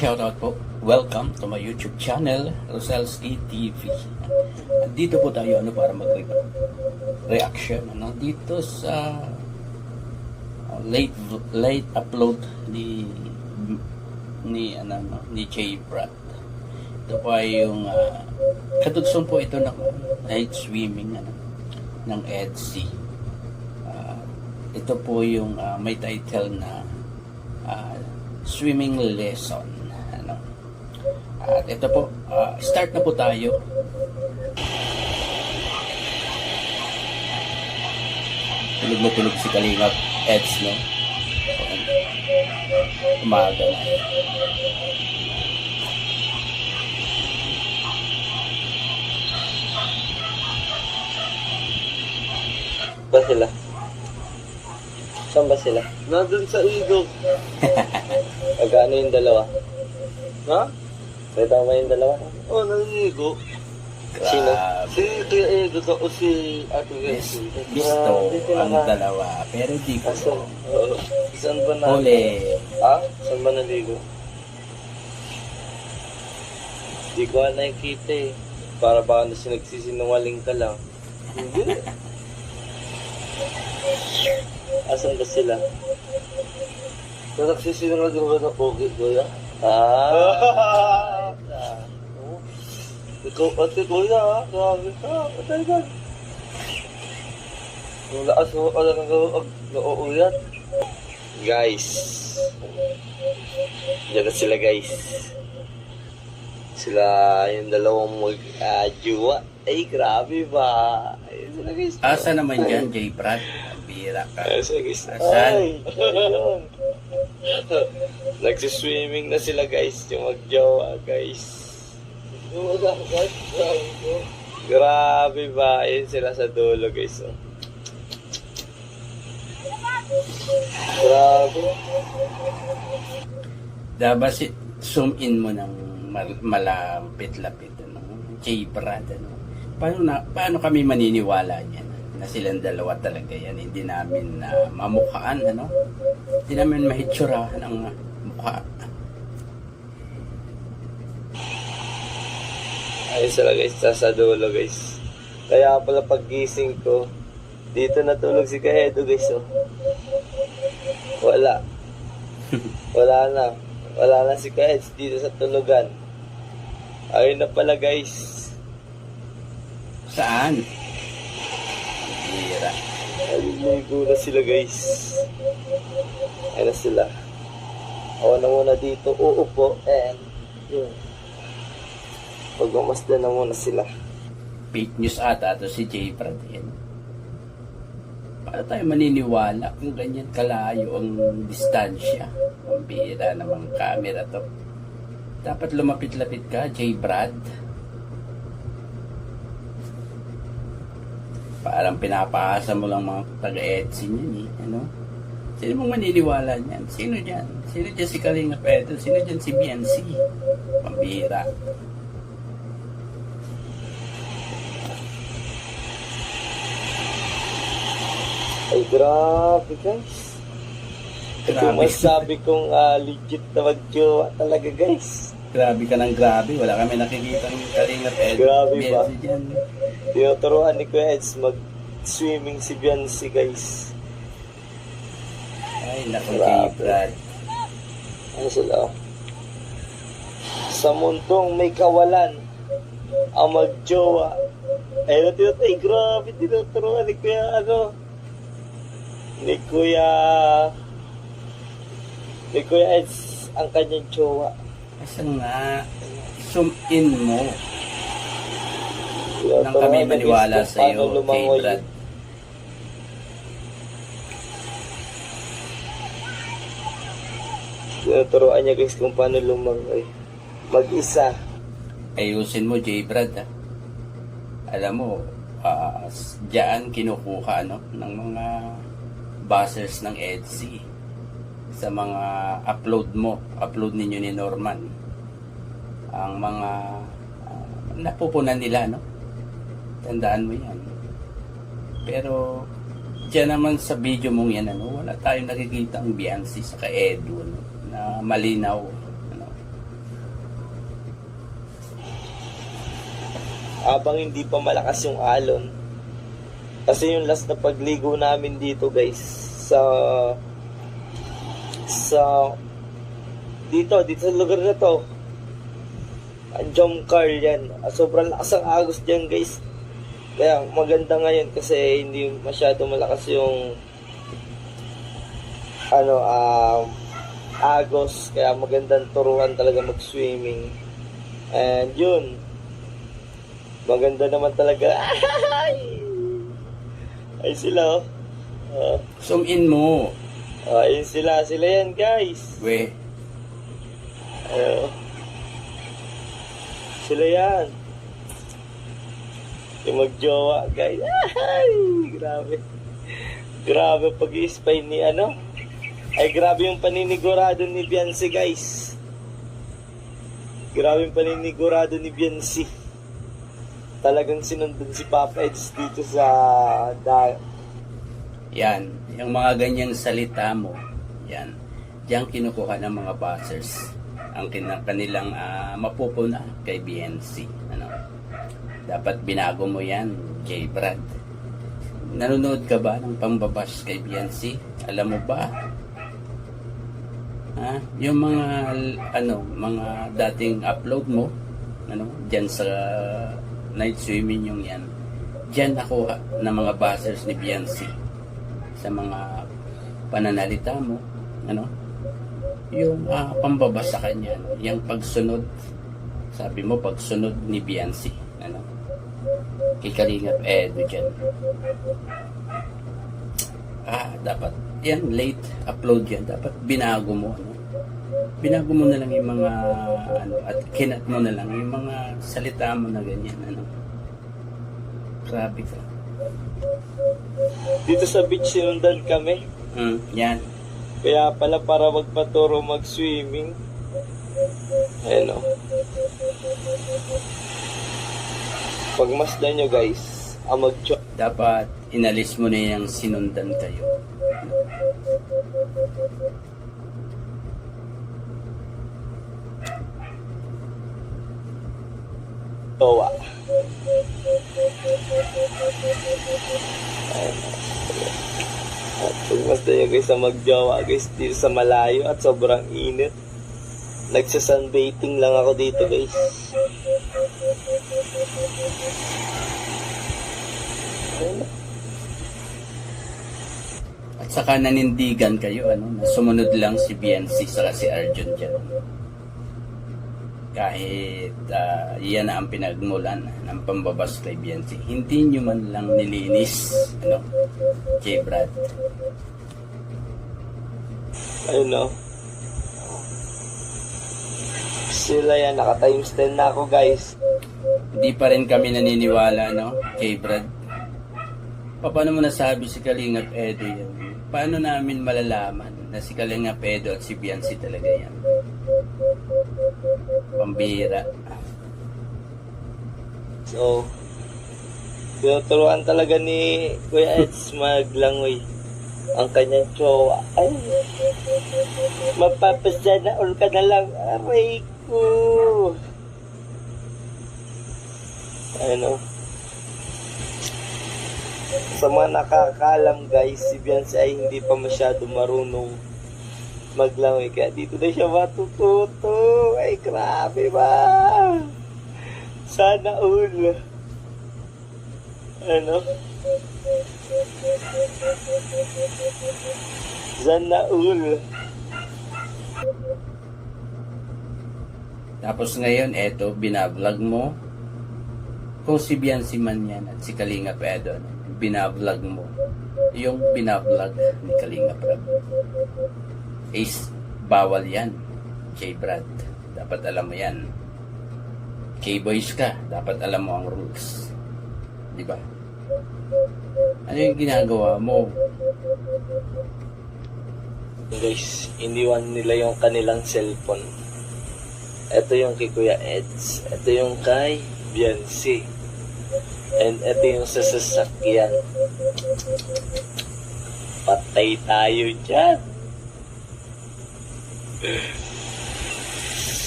shoutout po. Welcome to my YouTube channel, Roselski TV. Dito po tayo ano para mag-reaction ano dito sa uh, late late upload ni ni ano no, ni Jay Brad. Ito po ay yung uh, katugson po ito ng night swimming ano ng EDC. Uh, ito po yung uh, may title na uh, swimming lesson. At ito po, ah, start na po tayo. Tulog na tulog si Kalingap Eds, no? Umaga na. ba sila? Saan ba sila? Nandun sa igog. Magkano yung dalawa? Ha? Pwede mo yung dalawa? Oo, oh, naliligo. Sino? Si Kuya Edo o si Ate Yes, gusto ang dalawa, pero di ko. Kaso, oo. Saan ba na? Huli. Ha? Saan ba naligo? Di ko nga nakikita eh. Para baka na sinagsisinungaling ka lang. Hindi. Asan ba sila? So, nagsisinungaling ba na pogi, kuya? Ah! Oh. Ikaw, ate, kuya, ha? Grabe ka. Patay ka. Yung lakas mo ka lang nauuyat. Guys. Diyan na sila, guys. Sila yung dalawang mag-ajuwa. Ay, grabe ba? Ayun sila, guys. Asa naman dyan, Jay Brad? Ang bira ka. Ayun sila, guys. Asan? Nagsiswimming na sila, guys. Yung magjowa, guys. Grabe ba? Ayun sila sa dulo, guys. Oh. Grabe. Dapat zoom in mo ng mal- malapit-lapit ano, Jay Brad ano. Paano na paano kami maniniwala niyan na silang dalawa talaga yan hindi namin na mamukhaan ano. Hindi namin mahitsurahan ang mukha. Ayun sila guys, sa sa dulo guys. Kaya pala paggising ko, dito natulog si Kaedo guys oh. Wala. Wala na. Wala na si Kaeds dito sa tulugan. Ayun na pala guys. Saan? Bira. Naliligo na sila guys. Ayun na sila. Ako na muna dito uupo and yun. Pagmamasdan na muna sila. Fake news ata to si Jay yan. Paano tayo maniniwala kung ganyan kalayo ang distansya? Ang bira namang camera to. Dapat lumapit-lapit ka, Jay Brad. Parang pinapaasa mo lang mga taga-Etsy niyan eh. Ano? Sino mong maniniwala niyan? Sino dyan? Sino dyan si Kalinga Pedro? Sino dyan si BNC? Pambira. Ay, grabe guys. Grabe. masabi kong ah, legit na magjowa talaga guys. Grabe ka ng grabe. Wala kami nakikita ng Kalinga Pedro. Grabe ba? Tinuturuan ni Kuya Eds mag-swimming si Beyonce guys. Ay, naku. Jay Brad. Ano sila? Sa mundong may kawalan, ang magjowa. Ay, natin ay grabe, tinuturuan ni Kuya, ano, ni Kuya, ni Kuya Eds, ang kanyang jowa. Kasi nga, zoom in mo. Nang Tinuturuan kami maniwala sa iyo, lumangoy. Brad. Tinuturuan niya guys kung paano lumangoy. Mag-isa. Ayusin mo, Jay Brad. Ha? Alam mo, ah, s- diyan kinukuha no, ng mga buzzers ng Etsy sa mga upload mo, upload ninyo ni Norman. Ang mga uh, napupunan nila, no? Tandaan mo yan. Pero, dyan naman sa video mong yan, ano, wala tayong nakikita ang Biansi sa ka-Edu, na malinaw. Ano? Habang hindi pa malakas yung alon, kasi yung last na pagligo namin dito guys sa sa dito, dito sa lugar na to. Ang jump car yan. Ah, Sobrang lakas ang agos dyan guys. Kaya maganda ngayon kasi hindi masyado malakas yung ano, um, agos. Kaya magandang turuan talaga mag-swimming. And yun. Maganda naman talaga. Ay, sila oh. Ah, Zoom in mo. ayun sila. Sila yan guys. We, Ayo. Sila yan. Yung magjowa, guys. Ay, grabe. Grabe pag spy ni ano. Ay, grabe yung paninigurado ni Biancy, guys. Grabe yung paninigurado ni Biancy. Talagang sinundin si Papa Eds dito sa da yan. Yung mga ganyang salita mo, yan. Diyan kinukuha ng mga buzzers ang kanilang ah, mapupuna kay BNC. Ano? Dapat binago mo yan, kay Brad. Nanonood ka ba ng pambabash kay BNC? Alam mo ba? Ha? Yung mga ano, mga dating upload mo, ano, diyan sa night swimming yung yan. Diyan nakuha ng mga buzzers ni BNC sa mga pananalita mo, ano? Yung ah, pambabas sa kanya, yung pagsunod, sabi mo pagsunod ni Biancy, ano? Kay Kalingap Edo dyan. Ah, dapat, yan, late upload yan, dapat binago mo, ano? Binago mo na lang yung mga, ano, at kinat mo na lang yung mga salita mo na ganyan, ano? Grabe ka. dito sa beach sinundan kami. Hmm, yan. Kaya pala para magpaturo mag-swimming. Ayan o. Pagmasdan nyo guys, ang mag dapat inalis mo na yung sinundan kayo. Ayan. At pagmasdan nyo guys sa magjowa guys dito sa malayo at sobrang init. Nagsasunbathing lang ako dito guys. At saka nanindigan kayo, ano, sumunod lang si BNC saka si Arjun dyan. Kahit ah, yan na ang pinagmulan ng pambabas kay BNC. Hindi nyo man lang nilinis, ano, kay Brad. Ayun no. Sila yan, naka times 10 na ako guys. Hindi pa rin kami naniniwala, no, kay Brad. Pa- Paano mo nasabi si Kalingap Edo yan? Paano namin malalaman na si Kalingap Edo at si Biancy talaga yan? Pambira. So, tinuturuan talaga ni Kuya Eds maglangoy ang kanyang jowa. Ay, mapapasya na all ka na lang. Aray ko. Ano? Sa mga nakakaalam guys, si Beyonce ay hindi pa masyado marunong maglangoy. Kaya dito na siya matututo. Ay, grabe ba? Sana all. Ano? Sana all. Tapos ngayon, eto, binablog mo. Kung si Biancy man yan at si Kalinga Edo, ano, binablog mo. Yung binablog ni Kalinga Prab. Is, bawal yan. Kay Brad. Dapat alam mo yan. Kay Boys ka, dapat alam mo ang rules. Di ba? Ano yung ginagawa mo? Guys, iniwan nila yung kanilang cellphone. Ito yung kay Kuya Eds. Ito yung kay Beyonce. And ito yung sa sasakyan. Patay tayo dyan.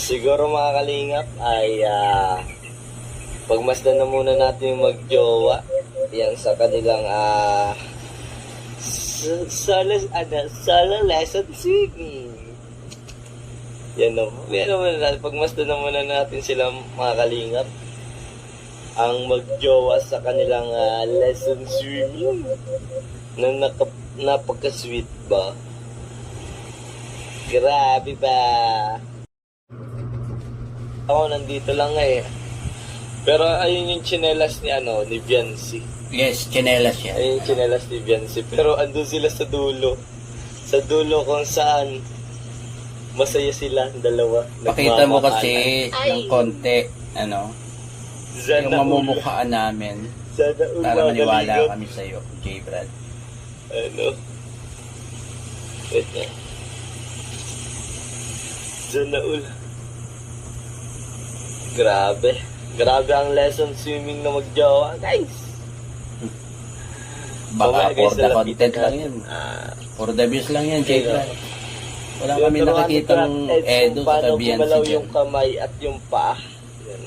Siguro mga kalingap ay ah, Pagmasdan na muna natin yung magjowa. Yan sa kanilang ah sa- solo ano, solo lesson swimming. Yan na. Yan naman. Pagmasdan na muna natin sila mga kalingap. Ang magjowa sa kanilang ah, lesson swimming. Na napaka-sweet ba? Grabe ba? Ako nandito lang eh. Pero ayun yung chinelas ni ano, ni Viancy. Yes, chinelas yan. Ayun yung chinelas ni Viancy. Pero andun sila sa dulo. Sa dulo kung saan masaya sila, dalawa. Pakita mo kasi ng konti, ano, Sana yung mamumukhaan namin Sana all para maniwala kami sa'yo, J. Brad. Ano? Wait na. All. Grabe. Grabe ang lesson swimming na magjowa, guys. Baka for guys, the lalapitan content lang yan. Ah, For the views lang yan, J. Brad. Wala kami Crack Eds Edo sa tabihan si yung kamay at yung paa. Yan.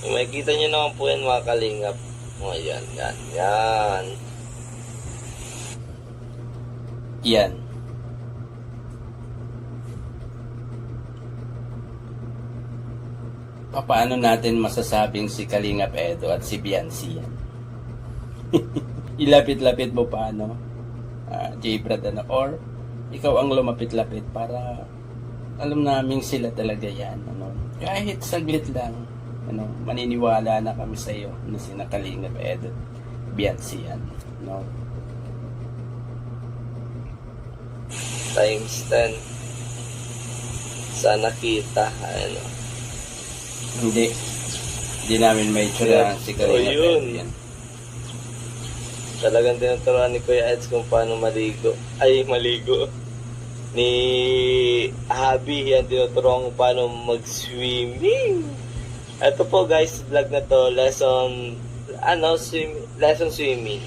Kung makikita nyo naman po yan mga kalingap. O, yan, yan, yan. Yan. Paano natin masasabing si Kalingap Edo at si Biancy yan? Ilapit-lapit mo pa, ano? Ah, J. Brad, ano? Or, ikaw ang lumapit-lapit para alam namin sila talaga yan, ano? Kahit saglit lang, ano? Maniniwala na kami sa iyo na si Kalingap Edo at Biancy yan, no? Times 10. Sana kita. Ano. Hindi. Hindi namin may tsura si Kalingap Oh, yun. Yan. Talagang tinuturuan ni Kuya Eds kung paano maligo. Ay, maligo. Ni Habi, yan tinuturuan kung paano mag-swimming. Ito po guys, vlog na to, lesson, ano, swim, lesson swimming.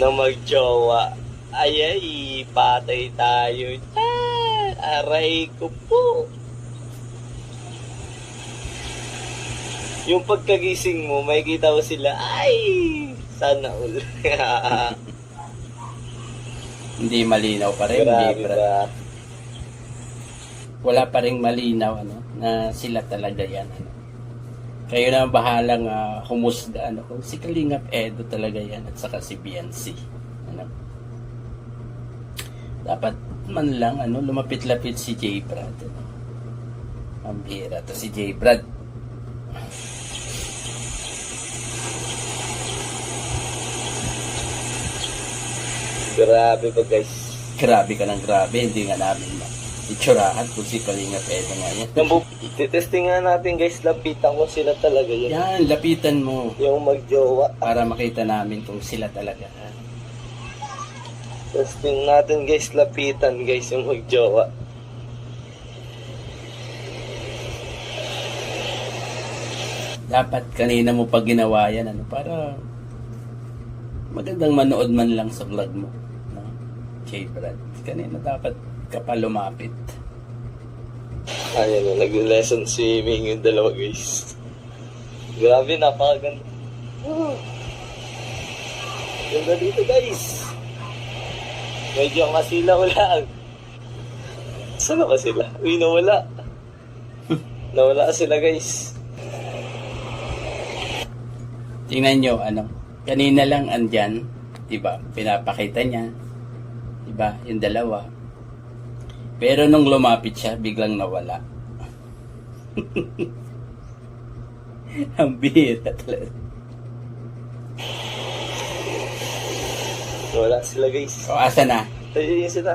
Na magjowa. Ay, ay, patay tayo. Ah, aray ko po. Yung pagkagising mo, makikita mo sila, ay, sana all. Hindi malinaw pa rin. Grabe Hindi pa, wala pa rin malinaw ano, na sila talaga yan. Ano. Kayo na ang bahalang ah, humusga ano, kung si Kalingap Edo talaga yan at saka si BNC. Ano. Dapat man lang ano, lumapit-lapit si J. Brad. Ano. Ang bihira to si J. Brad. Grabe ba guys? Grabe ka ng grabe, hindi nga namin ma- itsurahan kung si Kalingap Edo nga yan. Titesting nga natin guys, lapitan ko sila talaga yan. Yan, lapitan mo Yung magjowa. para makita namin kung sila talaga. Testing natin guys, lapitan guys yung magjowa. dapat kanina mo pa ginawa yan ano para magandang manood man lang sa vlog mo no? Jay Brad kanina dapat ka pa lumapit Ayan na, nag-lesson swimming yung dalawa guys. Grabe, napakaganda. Ah. Ganda dito guys. Medyo masilaw lang. Saan ba sila? Uy, nawala. nawala sila guys. tingnan nyo ano kanina lang andyan di ba pinapakita niya ba yung dalawa pero nung lumapit siya biglang nawala ang bihira talaga Nawala sila guys. o asa na Ayun yun sila.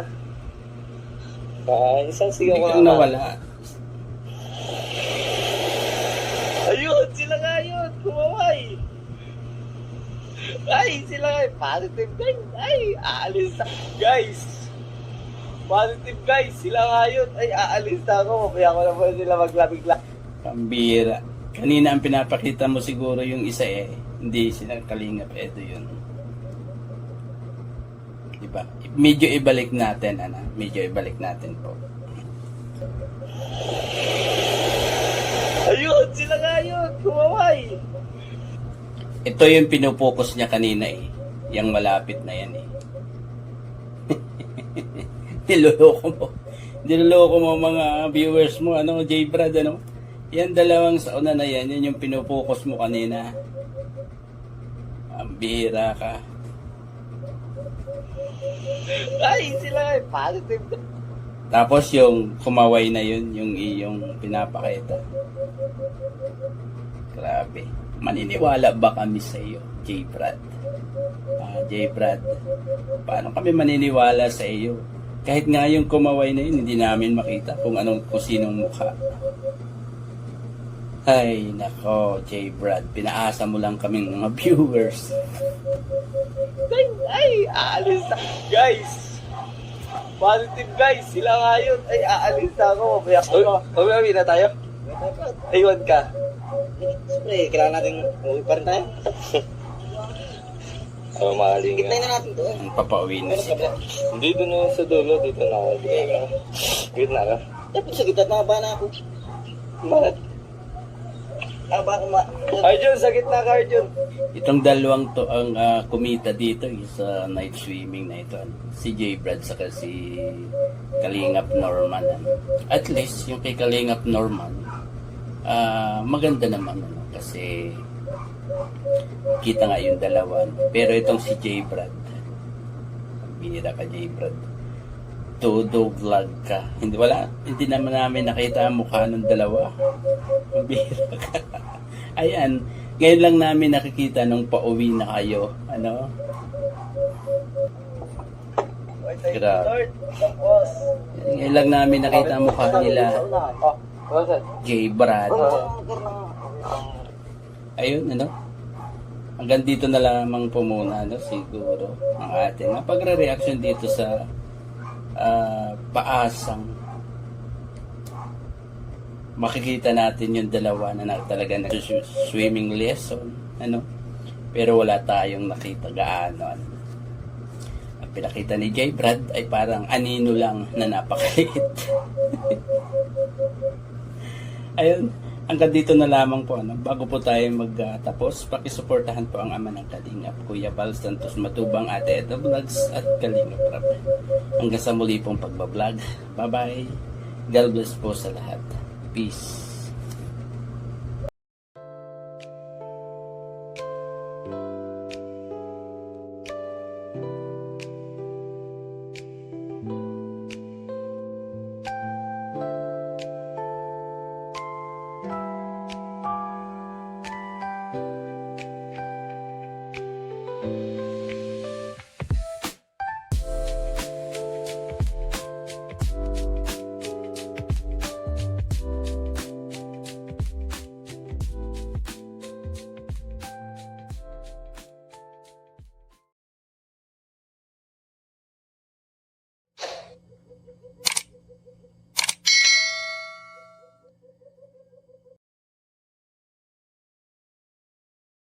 Ah, isang sigaw ko biglang na. nawala Ayun, sila nga yun. Kumaway. Ay, sila nga. Positive guys. Ay, aalis na. Guys. Positive guys. Sila nga yun. Ay, aalis na ako. Mamaya ko na po sila maglabig-labig. Pambira. Kanina ang pinapakita mo siguro yung isa eh. Hindi sila kalingap edo yun. Diba? Medyo ibalik natin, ana. Medyo ibalik natin po. Ayun, sila nga yun. Kumaway. Ito yung pinupokus niya kanina eh. Yung malapit na yan eh. Niloloko mo. Niloloko mo mga viewers mo, ano, J. Brad, ano. Yan dalawang sauna na yan, yun yung pinupokus mo kanina. Ang bihira ka. Ay, sila eh. Positive. Tapos yung kumaway na yun, yung iyong pinapakita. Grabe. Maniniwala ba kami sa iyo, J. Brad? Ah, J. Brad, paano kami maniniwala sa iyo? Kahit nga yung kumaway na yun, hindi namin makita kung anong kung sinong mukha. Ay, nako, J. Brad, pinaasa mo lang kaming mga viewers. Ay, ay, aalis na. Guys. Positive guys. Sila nga yun. Ay, aalis na ako. Mamaya ko. Mamaya na tayo. Aywan ka. Siyempre, kailangan natin umuwi pa rin tayo. Oh, maling Gitna na natin to. eh. Ang papauwi na siya. Dito na sa dulo. Dito na ako. Dito na ako. Dito na ako. Dapat sa gitna, nakaba na ako. Bakit? Nakaba ako ma... Arjun, sa gitna ka, Arjun. Itong dalawang to ang ah, kumita dito sa night swimming na ito. ano. Si J. Brad saka si Kalingap Norman. ano. At least yung kay Kalingap Norman, ah, maganda naman ano, kasi kita nga yung dalawa. ano. Pero itong si J. Brad, bihira ka J. Brad. Todo vlog ka. Hindi wala, hindi naman namin nakita ang mukha ng dalawa. Bihira ka. Ayan, ngayon lang namin nakikita nung pauwi na kayo. Ano? Grabe. Ngayon lang namin nakita ang mukha nila. J. Brad. Ayun, ano? Hanggang dito na lamang po muna, no? Siguro, ang ating mga pagre-reaction dito sa ah, paasang makikita natin yung dalawa na, na talaga na swimming lesson, ano? Pero wala tayong nakita gaano, ano? Ang pinakita ni J. Brad ay parang anino lang na napakaliit. Ayun, hanggang dito na lamang po. Ano? Bago po tayo magtapos, pakisuportahan po ang ama ng Kalingap, Kuya Val Santos Matubang, Ate Eda Vlogs at Kalingap Rap. Hanggang sa muli pong pagbablog. Bye-bye. God bless po sa lahat. Peace.